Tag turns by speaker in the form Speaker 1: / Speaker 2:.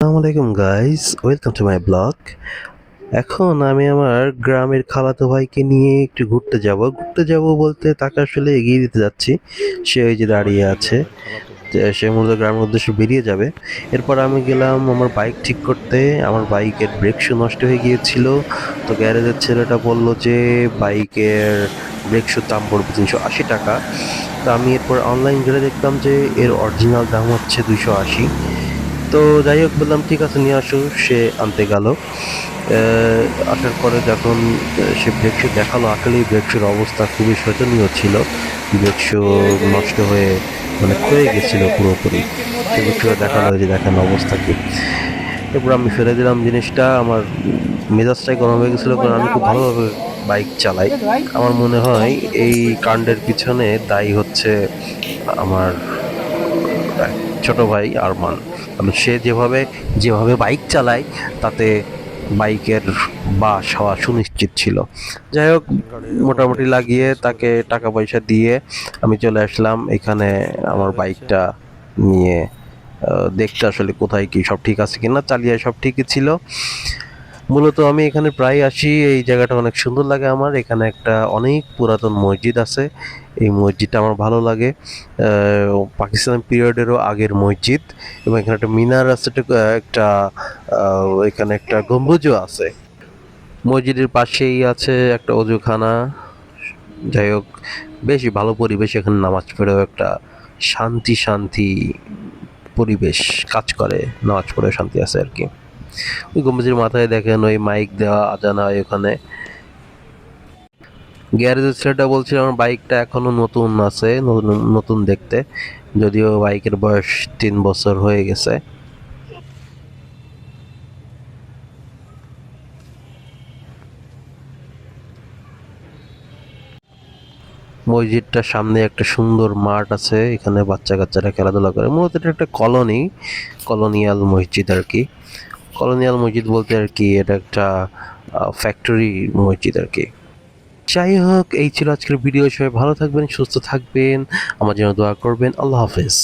Speaker 1: আসসালামু আলাইকুম guys welcome to my blog এখন আমি আমার গ্রামের খালাতো ভাইকে নিয়ে একটু ঘুরতে যাব। ঘুরতে যাব বলতে তাকে আসলে এগিয়ে দিতে যাচ্ছি। সে ওই যে দাঁড়িয়ে আছে। সে মূলত গ্রামের উদ্দেশ্যে বেরিয়ে যাবে। এরপর আমি গেলাম আমার বাইক ঠিক করতে। আমার বাইকের ব্রেক শু নষ্ট হয়ে গিয়েছিল। তো গ্যারেজের ছেলেটা বলল যে বাইকের ব্রেক শুর দাম পড়বে তিনশো আশি টাকা। তো আমি এরপর অনলাইন ঘুরে দেখলাম যে, এর অরিজিনাল দাম হচ্ছে দুশো আশি। তো যাই হোক বললাম, ঠিক আছে, নিয়ে আসো। সে আনতে গেল। আসার পরে যখন সে ব্রেকশু দেখাল, আসলেই ব্রেকশুর অবস্থা খুবই শোচনীয় ছিল। ব্রেকশু নষ্ট হয়ে মানে ক্ষয়ে গেছিল পুরোপুরি। সে ব্রেকশুটা দেখাল যে দেখেন অবস্থা কি। এরপর আমি ফেলে দিলাম জিনিসটা। আমার মেজাজটাই গরম হয়ে গেছিল, কারণ আমি খুব ভালোভাবে বাইক চালাই। আমার মনে হয় এই কাণ্ডের পিছনে দায়ী হচ্ছে আমার ছোট ভাই আরমান। কারণ সে যেভাবে যেভাবে বাইক চালায়, তাতে বাইকের বাস হওয়া সুনিশ্চিত ছিল। যাই হোক, মোটামুটি লাগিয়ে তাকে টাকা পয়সা দিয়ে আমি চলে আসলাম। এখানে আমার বাইকটা নিয়ে দেখতে আসলে কোথায় কি সব ঠিক আছে কিনা, চালিয়ে সব ঠিকই ছিল। মূলত আমি এখানে প্রায় আসি। এই জায়গাটা অনেক সুন্দর লাগে আমার। এখানে একটা অনেক পুরাতন মসজিদ আছে। এই মসজিদটা আমার ভালো লাগে। পাকিস্তান পিরিয়ডেরও আগের মসজিদ এবং এখানে একটা মিনার আছে, একটা- এখানে একটা গম্বুজও আছে। মসজিদের পাশেই আছে একটা অজুখানা। যাই হোক, বেশ ভালো পরিবেশ। এখানে নামাজ পড়েও একটা শান্তি শান্তি পরিবেশ কাজ করে। নামাজ পড়েও শান্তি আছে আর কি। গম্বুজের মাথায় দেখেন ওই মাইক দেওয়া আজানা হয় ওখানে। গ্যারেজের ছেলেটা বলছিল, আমার বাইকটা এখনও নতুন আছে, নতুন নতুন দেখতে। যদিও বাইকের বয়স তিন বছর হয়ে গেছে। মসজিদটার সামনে একটা সুন্দর মাঠ আছে, এখানে বাচ্চা কাচ্চারা খেলাধুলা করে। মূলত এটা একটা কলোনি, কলোনিয়াল মসজিদ আর কি। কলোনিয়াল মসজিদ বলতে আর কি, এটা একটা ফ্যাক্টরি মসজিদ আর কি। যাই হোক, এই ছিল আজকের ভিডিও সবাই ভালো থাকবেন, সুস্থ থাকবেন। আমার জন্য দোয়া করবেন। আল্লাহ হাফেজ।